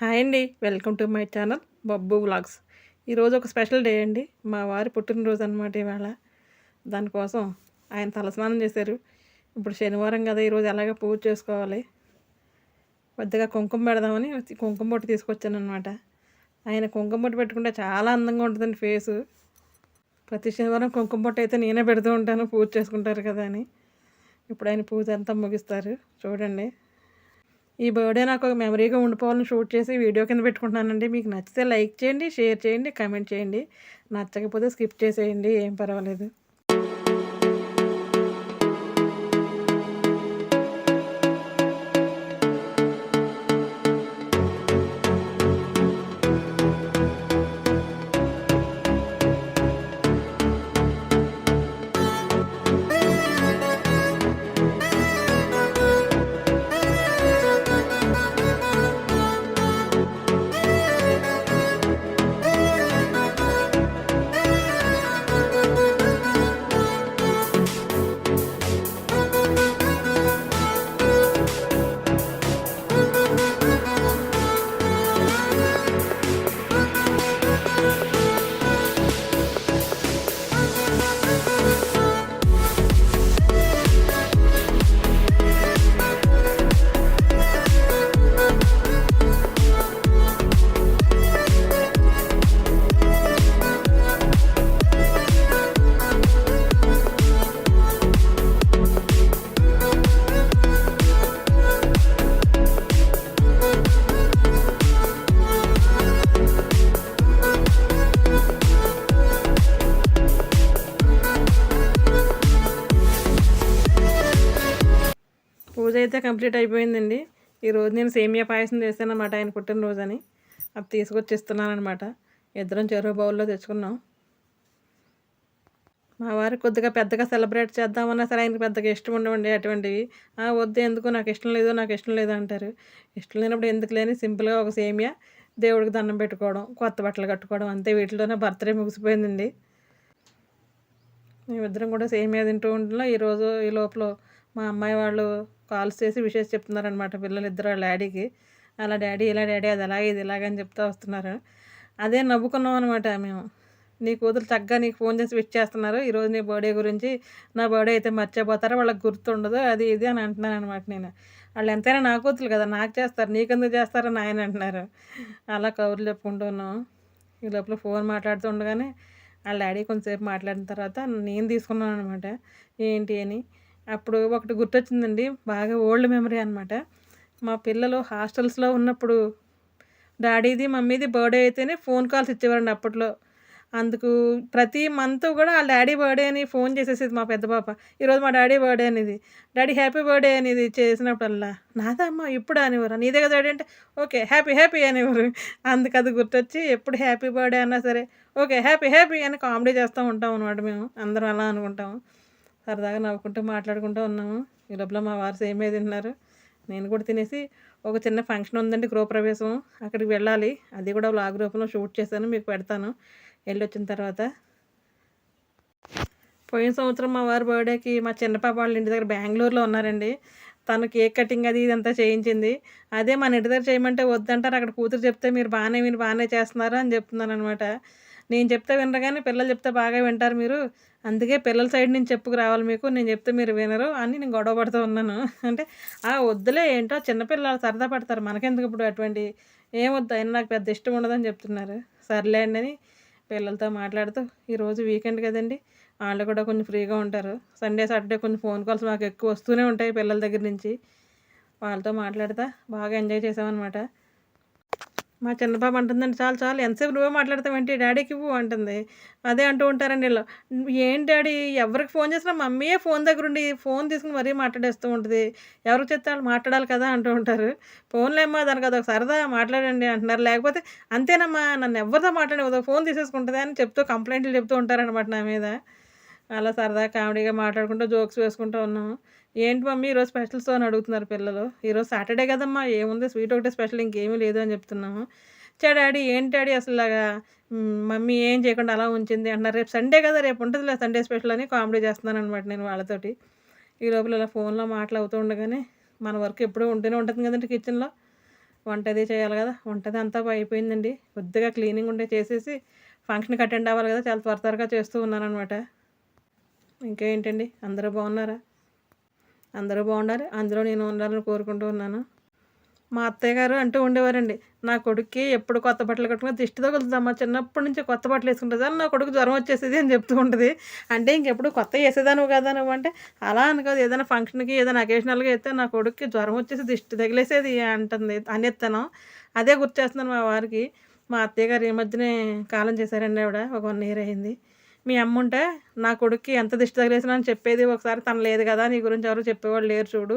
Hi అండి. Welcome to my channel Babbu vlogs. ఈరోజు ఒక స్పెషల్ డే అండి. మా వారి పుట్టినరోజు అనమాట ఇవాళ. దానికోసం ఆయన తలస్నానం చేశారు. ఇప్పుడు శనివారం కదా ఈరోజు ఎలాగ పూజ చేసుకోవాలి? పెద్దగా కుంకుమ పెడదామని కుంకుమ బొట్టు తీసుకొచ్చాను అనమాట ఆయన కుంకుమ బొట్టు పెట్టుకుంటే చాలా అందంగా ఉంటుందండి ఫేసు. ప్రతి శనివారం కుంకుమ బొట్టు అయితే నేనే పెడుతూ ఉంటాను పూజ చేసుకుంటారు కదా అని. ఇప్పుడు ఆయన పూజ అంతా ముగిస్తారు. చూడండి. ఈ బర్త్డే నాకు ఒక మెమరీగా ఉండిపోవాలని షూట్ చేసి వీడియో కింద పెట్టుకుంటున్నానండి. మీకు నచ్చితే లైక్ చేయండి షేర్ చేయండి కామెంట్ చేయండి. నచ్చకపోతే స్కిప్ చేసేయండి ఏం పర్వాలేదు. అయితే కంప్లీట్ అయిపోయిందండి. ఈరోజు నేను సేమియా పాయసం చేశాను ఆయన పుట్టినరోజు అని అది తీసుకొచ్చి ఇస్తున్నాను అనమాట ఇద్దరం చెరువు బౌల్లో తెచ్చుకున్నాం. మా వారు కొద్దిగా పెద్దగా సెలబ్రేట్ చేద్దామన్నా సరే ఆయనకి పెద్దగా ఇష్టం ఉండవండి అటువంటివి. వద్దు ఎందుకు? నాకు ఇష్టం లేదు నాకు ఇష్టం లేదు అంటారు. ఇష్టం లేనప్పుడు ఎందుకు లేని సింపుల్గా ఒక సేమియా దేవుడికి దండం పెట్టుకోవడం కొత్త బట్టలు కట్టుకోవడం అంతే. వీటిలోనే బర్త్డే ముగిసిపోయిందండి. మేమిద్దరం కూడా సేమియా తింటూ ఉంటున్నాం. ఈరోజు ఈ లోపల మా అమ్మాయి వాళ్ళు కాల్స్ చేసి విషయం చెప్తున్నారనమాట పిల్లలు ఇద్దరు వాళ్ళ డాడీకి. అలా డాడీ ఇలా డాడీ అది అలాగే ఇది ఇలాగని చెప్తా వస్తున్నారు. అదే నవ్వుకున్నాం అనమాట మేము. నీ కూతురు చక్కగా నీకు ఫోన్ చేసి విష్ చేస్తున్నారు. ఈరోజు నీ బర్త్డే గురించి నా బర్త్డే అయితే మర్చిపోతారో వాళ్ళకి గుర్తుండదు అది ఇది అని అంటున్నాను అనమాట నేను. వాళ్ళు ఎంతైనా నా కూతురు కదా నాకు చేస్తారు నీకెందుకు చేస్తారని ఆయన అంటున్నారు. అలా కబుర్లు చెప్పుకుంటూ ఉన్నాం. ఈ లోపల ఫోన్ మాట్లాడుతూ ఉండగానే వాళ్ళ డాడీ కొంతసేపు మాట్లాడిన తర్వాత నేను తీసుకున్నాను అనమాట ఏంటి అని అప్పుడు ఒకటి గుర్తొచ్చిందండి. బాగా ఓల్డ్ మెమరీ అనమాట మా పిల్లలు హాస్టల్స్లో ఉన్నప్పుడు డాడీది మమ్మీది బర్త్డే అయితేనే ఫోన్ కాల్స్ ఇచ్చేవారండి అప్పట్లో. అందుకు ప్రతి మంత్ కూడా వాళ్ళ డాడీ బర్త్డే అని ఫోన్ చేసేసేది మా పెద్ద పాప. ఈరోజు మా డాడీ బర్త్డే అనేది. డాడీ హ్యాపీ బర్త్డే అనేది చేసినప్పుడల్లా నాదమ్మా ఇప్పుడు అనేవారు. నీదే కదా డాడీ అంటే ఓకే హ్యాపీ హ్యాపీ అనేవారు. అందుకు అది గుర్తొచ్చి ఎప్పుడు హ్యాపీ బర్త్డే అన్నా సరే ఓకే హ్యాపీ హ్యాపీ అని కామెడీ చేస్తూ ఉంటాం అనమాట మేము. అందరం అలా అనుకుంటాము సరదాగా నవ్వుకుంటూ మాట్లాడుకుంటూ ఉన్నాము. ఈ లోపల మా వారు సేమే తింటున్నారు నేను కూడా తినేసి ఒక చిన్న ఫంక్షన్ ఉందండి గృహప్రవేశం అక్కడికి వెళ్ళాలి. అది కూడా వ్లాగ్ రూపంలో షూట్ చేశాను. మీకు పెడతాను. వెళ్ళి వచ్చిన తర్వాత. పోయిన సంవత్సరం మా వారి బర్త్డేకి మా చిన్న పాప వాళ్ళ ఇంటి దగ్గర బెంగళూరులో ఉన్నారండి. తను కేక్ కటింగ్ అది ఇదంతా చేయించింది. అదే మన ఇంటి దగ్గర చేయమంటే వద్దంటారు. అక్కడ కూతురు చెప్తే మీరు బాగానే మీరు బాగానే చేస్తున్నారు అని చెప్తున్నాను అనమాట నేను చెప్తే వినరు కానీ పిల్లలు చెప్తే బాగా వింటారు మీరు. అందుకే పిల్లల సైడ్ నుంచి చెప్పుకు రావాలి మీకు నేను చెప్తే మీరు వినరు అని నేను గొడవ పడుతూ ఉన్నాను. అంటే ఆ వద్దులే ఏంటో చిన్నపిల్లలు సరదా పడతారు మనకెందుకు ఇప్పుడు అటువంటి ఏం వద్దు అయినా నాకు పెద్ద ఇష్టం ఉండదని చెప్తున్నారు. సర్లేండి అని పిల్లలతో మాట్లాడుతూ ఈరోజు వీకెండ్ కదండి వాళ్ళు కూడా కొంచెం ఫ్రీగా ఉంటారు. సండే సాటర్డే కొంచెం ఫోన్ కాల్స్ మాకు ఎక్కువ వస్తూనే ఉంటాయి పిల్లల దగ్గర నుంచి. వాళ్ళతో మాట్లాడతా బాగా ఎంజాయ్ చేసామన్నమాట మా చిన్నబాబు అంటుందండి చాలు చాలు ఎంతసేపు నువ్వే మాట్లాడతావేంటి డాడీకి ఇవ్వు అంటుంది. అదే అంటూ ఉంటారండి వీళ్ళు. ఏంటి డాడీ? ఎవరికి ఫోన్ చేసినా మమ్మీయే ఫోన్ దగ్గర ఉండి ఫోన్ తీసుకుని మరీ మాట్లాడేస్తూ ఉంటుంది. ఎవరికి చెప్తే వాళ్ళు మాట్లాడాలి కదా అంటూ ఉంటారు. ఫోన్లేమ్మా దానికి అదొక సరదా మాట్లాడండి అంటున్నారు. లేకపోతే అంతేనమ్మా నన్ను ఎవరితో మాట్లాడే ఫోన్ తీసేసుకుంటుంది అని చెప్తూ కంప్లైంట్లు చెప్తూ ఉంటారనమాట నా మీద. అలా సరదా కామెడీగా మాట్లాడుకుంటూ జోక్స్ వేసుకుంటూ ఉన్నాము. ఏంటి మమ్మీ ఈరోజు స్పెషల్స్ అని అడుగుతున్నారు పిల్లలు. ఈరోజు సాటర్డే కదమ్మా ఏముంది? స్వీట్ ఒకటే స్పెషల్ ఇంకేమీ లేదు అని చెప్తున్నాము. చా డాడీ ఏంటి డాడీ అసలులాగా? మమ్మీ ఏం చేయకుండా అలా ఉంచింది అంటున్నారు. రేపు సండే కదా రేపు ఉంటుందిలే సండే స్పెషల్ అని కామెడీ చేస్తున్నాను అనమాట నేను వాళ్ళతోటి. ఈ లోపల ఇలా ఫోన్లో మాటలు అవుతూ ఉండగానే మన వర్క్ ఎప్పుడూ ఉంటూనే ఉంటుంది కదండి కిచెన్లో వంట అది చేయాలి కదా వంటది అంతా అయిపోయిందండి. కొద్దిగా క్లీనింగ్ ఉంటే చేసేసి ఫంక్షన్కి అటెండ్ అవ్వాలి కదా చాలా త్వర త్వరగా చేస్తూ ఉన్నాను అనమాట ఇంకేంటండి? అందరూ బాగున్నారా? అందరూ బాగుండాలి. అందులో నేను ఉండాలని కోరుకుంటూ ఉన్నాను. మా అత్తయ్య గారు అంటూ ఉండేవారండి నా కొడుక్కి ఎప్పుడు కొత్త బట్టలు కట్టుకుని దిష్టి తగులుతుందమ్మా. చిన్నప్పటి నుంచి కొత్త బట్టలు వేసుకుంటుంది. అని నా కొడుకు జ్వరం వచ్చేసేది అని చెప్తూ ఉంటుంది. అంటే ఇంకెప్పుడు కొత్త వేసేదాను కదా నువ్వు అంటే అలా అనుకోదు ఏదైనా ఫంక్షన్కి ఏదైనా అకేషనల్గా అయితే నా కొడుక్కి జ్వరం వచ్చేసి దిష్టి తగిలేసేది అంటుంది అనేస్తాను అదే గుర్తు చేస్తున్నాను మా వారికి. మా అత్తయ్య గారు ఈ మధ్యనే కాలం చేశారండి ఆవిడ. ఒక వన్ ఇయర్ అయింది. మీ అమ్మ ఉంటే నా కొడుక్కి ఎంత దిష్టి తగిలేసినా అని చెప్పేది ఒకసారి తను లేదు కదా నీ గురించి ఎవరు చెప్పేవాళ్ళు లేరు చూడు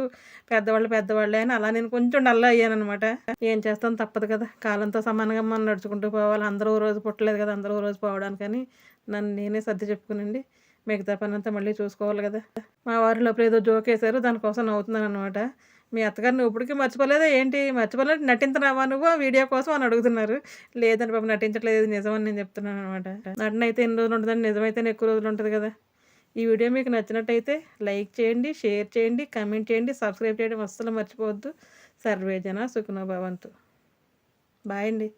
పెద్దవాళ్ళు పెద్దవాళ్ళే అని అలా నేను కొంచెం డల్ అయ్యాను అనమాట ఏం చేస్తాం తప్పదు కదా కాలంతో సమానంగా మనం నడుచుకుంటూ పోవాలి అందరూ రోజు పుట్టలేదు కదా అందరూ రోజు పోవడానికని నన్ను నేనే సర్ది చెప్పుకునండి మిగతా పని అంతా మళ్ళీ చూసుకోవాలి కదా. మా వారి లోపల ఏదో జోక్ వేశారు దానికోసం అవుతున్నాను అనమాట మీ అత్తగారు నువ్వు ఇప్పటికీ మర్చిపోలేదా? ఏంటి? మర్చిపోలేదు నటించినావా నువ్వు? వీడియో కోసం అని అడుగుతున్నారు. లేదండి బాబు నటించట్లేదు. నిజమని నేను చెప్తున్నాను అనమాట నటన అయితే ఎన్ని రోజులు ఉంటుందండి? నిజమైతేనే ఎక్కువ రోజులు ఉంటుంది కదా. ఈ వీడియో మీకు నచ్చినట్టయితే లైక్ చేయండి షేర్ చేయండి కమెంట్ చేయండి సబ్స్క్రైబ్ చేయడం అస్సలు మర్చిపోవద్దు. సర్వే జన సుఖనో భవంతు. బాయ్ అండి.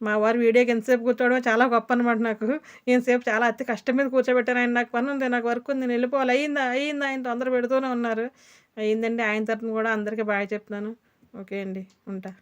మా వారు వీడియోకి ఎంతసేపు కూర్చోవడం చాలా గొప్ప అనమాట నాకు. ఎంతసేపు చాలా అతి కష్టం మీద కూర్చోబెట్టాను ఆయన. నాకు పని ఉంది నాకు వర్క్ ఉంది నేను వెళ్ళిపోవాలి. అయ్యిందా? అయిందా ఆయన తొందర పెడుతూనే ఉన్నారు. అయిందండి ఆయన తరఫున కూడా అందరికీ బాగా చెప్తున్నాను. ఓకే అండి. ఉంటా.